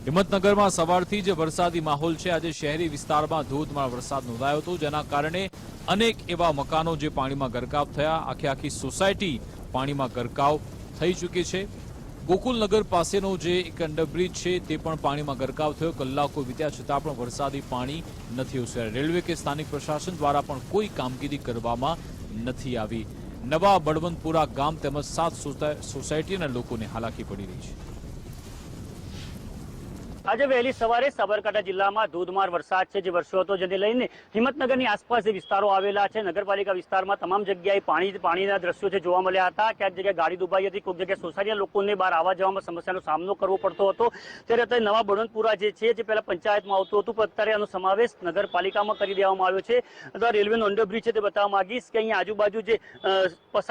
હિંમતનગરમાં સવારથી જ વરસાદી માહોલ છે. આજે શહેરી વિસ્તારમાં ધોધમાર વરસાદ નોંધાયો હતો, જેના કારણે અનેક એવા મકાનો જે પાણીમાં ગરકાવ થયા. આખી આખી સોસાયટી પાણીમાં ગરકાવ થઈ ચૂકી છે. ગોકુલનગર પાસેનો જે એક અંડરબ્રિજ છે, તે પણ પાણીમાં ગરકાવ થયો. કલાકો વીત્યા છતાં પણ વરસાદી પાણી નથી ઓસર્યા. રેલવે કે સ્થાનિક પ્રશાસન દ્વારા પણ કોઈ કામગીરી કરવામાં નથી આવી. નવા બળવંતપુરા ગામ તેમજ સાત સોસાય- સોસાયટીના લોકોને હાલાકી પડી રહી છે. આજે વહેલી સવારે સાબરકાંઠા જિલ્લામાં ધોધમાર વરસાદ છે. જે વરસ્યો હતો જેને લઈને હિંમતનગરની આસપાસ જે વિસ્તારો આવેલા છે. નગરપાલિકા વિસ્તારમાં તમામ જગ્યાએ પાણી પાણીના દ્રશ્યો છે જોવા મળ્યા હતા. ક્યાંક જગ્યાએ ગાડી દુભાઈ હતી, કોઈક જગ્યાએ સોસાયટીના લોકોને બહાર આવવા જવામાં સમસ્યાનો સામનો કરવો પડતો હતો. ત્યારે અત્યારે નવા બળવંતપુરા જે છે, જે પહેલા પંચાયતમાં આવતું હતું, પણ અત્યારે આનો સમાવેશ નગરપાલિકામાં કરી દેવામાં આવ્યો છે. અથવા રેલવેનો અંડરબ્રિજ છે તે બતાવવા માંગીશ કે અહીંયા આજુબાજુ જે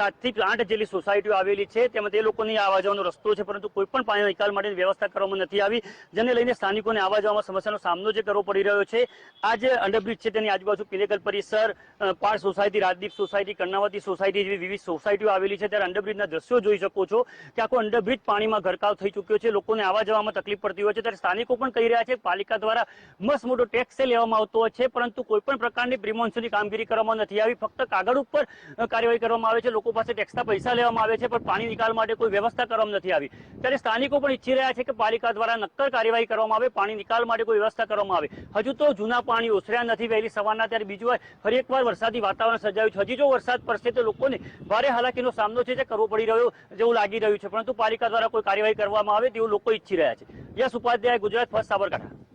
સાતથી આઠ જેટલી સોસાયટીઓ આવેલી છે, તેમાં તે લોકોની આવવા જવાનો રસ્તો છે. પરંતુ કોઈ પણ પાણીના નિકાલ માટેની વ્યવસ્થા કરવામાં નથી આવી. જેને લઈને સ્થાનિકોને આવવા જવામાં સમસ્યાનો સામનો જે કરવો પડી રહ્યો છે. આ જે અંડરબ્રિજ છે તેની આજુબાજુ પિલેકલ પરિસર પાળ society, Rajdeep society, Karnavati society જેવી વિવિધ સોસાયટીઓ આવેલી છે. ત્યારે અંડરબ્રિજના દ્રશ્યો જોઈ શકો છો કે આખો અંડરબ્રિજ પાણીમાં ગરકાવ થઈ ચૂક્યો છે. લોકોને આવવા જવામાં તકલીફ પડતી હોય છે. ત્યારે સ્થાનિકો પણ કહી રહ્યા છે પાલિકા દ્વારા મસ્ત મોટો ટેક્સ લેવામાં આવતો હોય છે, પરંતુ કોઈ પણ પ્રકારની પ્રિમોન્સની કામગીરી કરવામાં નથી આવી. ફક્ત કાગળ ઉપર કાર્યવાહી કરવામાં આવે છે. લોકો પાસે ટેક્સના પૈસા લેવામાં આવે છે, પણ પાણી નિકાલ માટે કોઈ વ્યવસ્થા કરવામાં નથી આવી. ત્યારે સ્થાનિકો પણ ઈચ્છી રહ્યા છે કે પાલિકા દ્વારા નક્કર કાર્યવાહી કરવામાં આવે, પાણી નિકાલ માટે કોઈ વ્યવસ્થા કરવામાં આવે. હજુ તો જૂના પાણી ઓસર્યા નથી, વહેલી સવારના ત્યારે બીજું હોય, ફરી એકવાર વરસાદી વાતાવરણ સર્જાયું છે. હજી જો વરસાદ પડશે તો લોકોને ભારે હાલાકીનો સામનો છે જે કરવો પડી રહ્યો જેવું લાગી રહ્યું છે. પરંતુ પાલિકા દ્વારા કોઈ કાર્યવાહી કરવામાં આવે તેવું લોકો ઈચ્છી રહ્યા છે. યશ ઉપાધ્યાય, ગુજરાત ફર્સ્ટ સાબરકાંઠા.